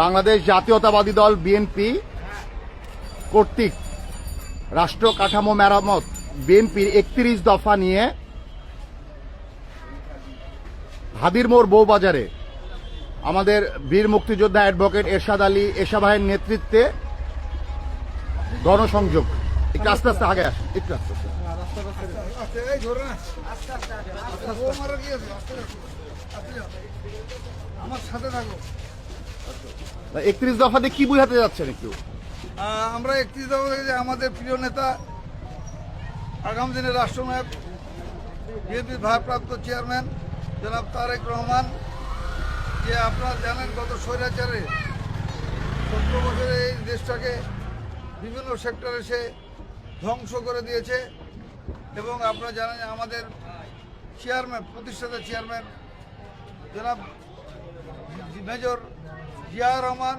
বাংলাদেশ জাতীয়তাবাদী দল বিএনপি কর্তৃক রাষ্ট্র কাঠামো মেরামত বিএনপির একত্রিশ দফা নিয়ে হাদির মোড় বউবাজারে আমাদের বীর মুক্তিযোদ্ধা অ্যাডভোকেট এরশাদ আলী এশা ভাইয়ের নেতৃত্বে গণসংযোগ। একটু আস্তে আস্তে আগে একটু আস্তে আস্তে। আমার সাথে থাকো। একত্রিশ দফাতে কি বুঝাতে যাচ্ছেন একটু? আমরা একত্রিশ দফা থেকে আমাদের প্রিয় নেতা, আগামী দিনের রাষ্ট্রনায়ক, বিএনপির ভারপ্রাপ্ত চেয়ারম্যান, জনাব তারেক রহমান, যে আপনারা জানেন গত স্বৈরাচারে সত্তর বছরে এই দেশটাকে বিভিন্ন সেক্টরে সে ধ্বংস করে দিয়েছে এবং আপনারা জানেন আমাদের চেয়ারম্যান, প্রতিষ্ঠাতা চেয়ারম্যান, জনাব মেজর জিয়া রহমান,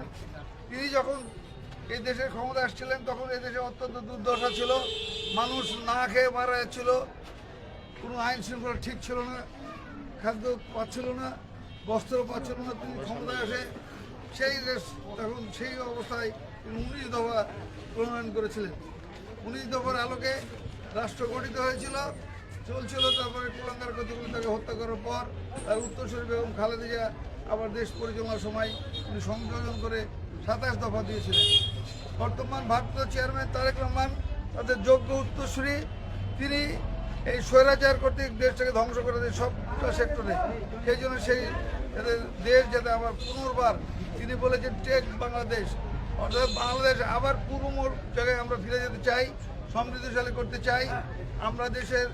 তিনি যখন এই দেশের ক্ষমতা আসছিলেন, তখন এই দেশে অত্যন্ত দুর্দশা ছিল। মানুষ না খেয়ে মারা যাচ্ছিল। কোনো আইন শৃঙ্খলা ঠিক ছিল না। খাদ্য পাচ্ছিল না। বস্ত্র পাচ্ছিল না। তিনি ক্ষমতায় আসে, সেই দেশ, তখন সেই অবস্থায় তিনি উনিশ দফা প্রণয়ন করেছিলেন। উনিশ দফার আলোকে রাষ্ট্র গঠিত হয়েছিল, চলছিল। তারপরে কুলাঙ্গার কতগুলো তাকে হত্যা করার পর তার উত্তরসূরি বেগম খালেদা আবার দেশ পরিচালনার সময় তিনি সংযোজন করে সাতাশ দফা দিয়েছিলেন। বর্তমান ভারতীয় চেয়ারম্যান তারেক রহমান তাদের যোগ্য উত্তরসূরি, তিনি এই স্বৈরাচার কর্তৃক দেশটাকে ধ্বংস করে দেয় সবটা সেক্টরে। সেই জন্য সেই দেশ যাতে আবার পুনর্বার, তিনি বলেছেন টেক বাংলাদেশ, অর্থাৎ বাংলাদেশ আবার পূর্বমোর জায়গায় আমরা ফিরে যেতে চাই, সমৃদ্ধশালী করতে চাই। আমরা দেশের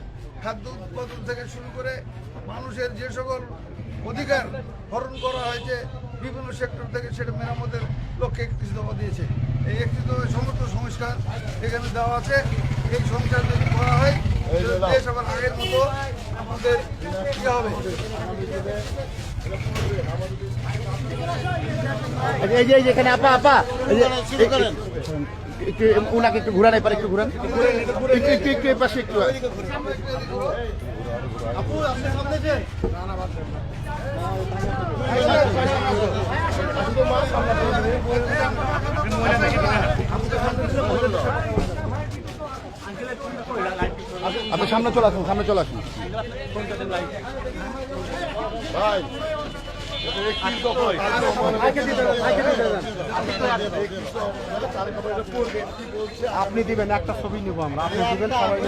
খাদ্য উৎপাদন থেকে শুরু করে মানুষের যে সকল অধিকার হরণ করা হয়েছে বিভিন্ন সেক্টর থেকে সেটা মেরামতের লক্ষ্যে একত্রিশ দফা দিয়েছে। এই একত্রিশ দফায় সমস্ত সংস্কার এখানে দেওয়া আছে। এই সংস্কার যদি করা হয় দেশ আবার আগের মতো আমাদের ইয়ে হবে? এই যে এই যে এখানে আপা আপা। যে- একটু উনাকে একটু ঘুরান এবার একটু ঘুরান। একটু একটু একটু পাশে একটু আপনি সামনে চলে আসুন সামনে চলে আসুন। ভাই। আপনি দিবেন একটা ছবি নিব আমরা আপনি দিবেন সবাই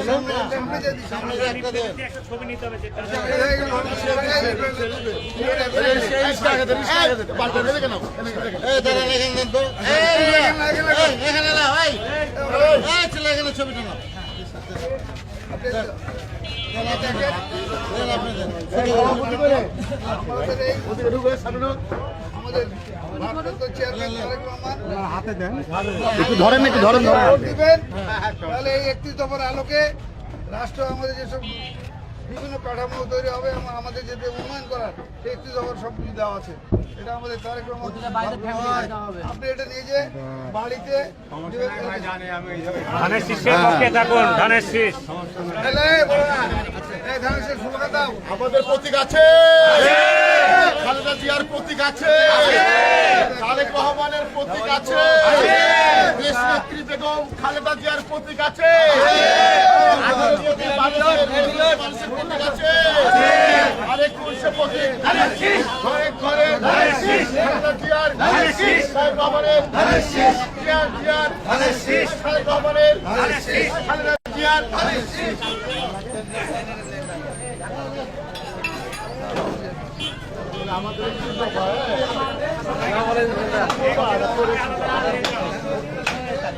মিলে যে একটু একটু তাহলে এই একত্রিশ আলোকে রাষ্ট্র আমাদের যেসব বিভিন্ন কাঠামো তৈরি হবে আমাদের যেতে উন্নয়ন করার সেই একত্রিশ দফার সব কিছু দেওয়া আছে। এটা আমাদের রহমান। আপনি এটা নিয়ে যে বাড়িতে ধানের শীষের পক্ষে থাকুন ধানের শীষ। আমাদের প্রতীক আছে। খালেদা জিয়ার প্রতীক আছে। তারেক রহমানের প্রতীক আছে। দেশ নেত্রী বেগম খালেদা জিয়ার প্রতীক আছে। মানুষের প্রতীক আছে। আরেক পুরুষের প্রতীক। ঘরে ঘরে খালেদা জিয়ার সাহেব রহমানের জিয়ার জিয়ার সাহেব রহমানের খালেদা জিয়ার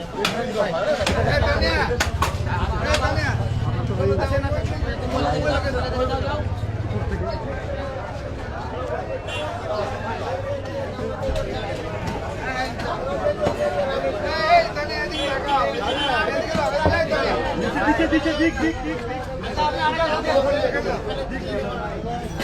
এই তানিয়া, এই তানিয়া। এই তানিয়া, এদিকে তাকাও। এদিকে তাকাও, এই তানিয়া। এই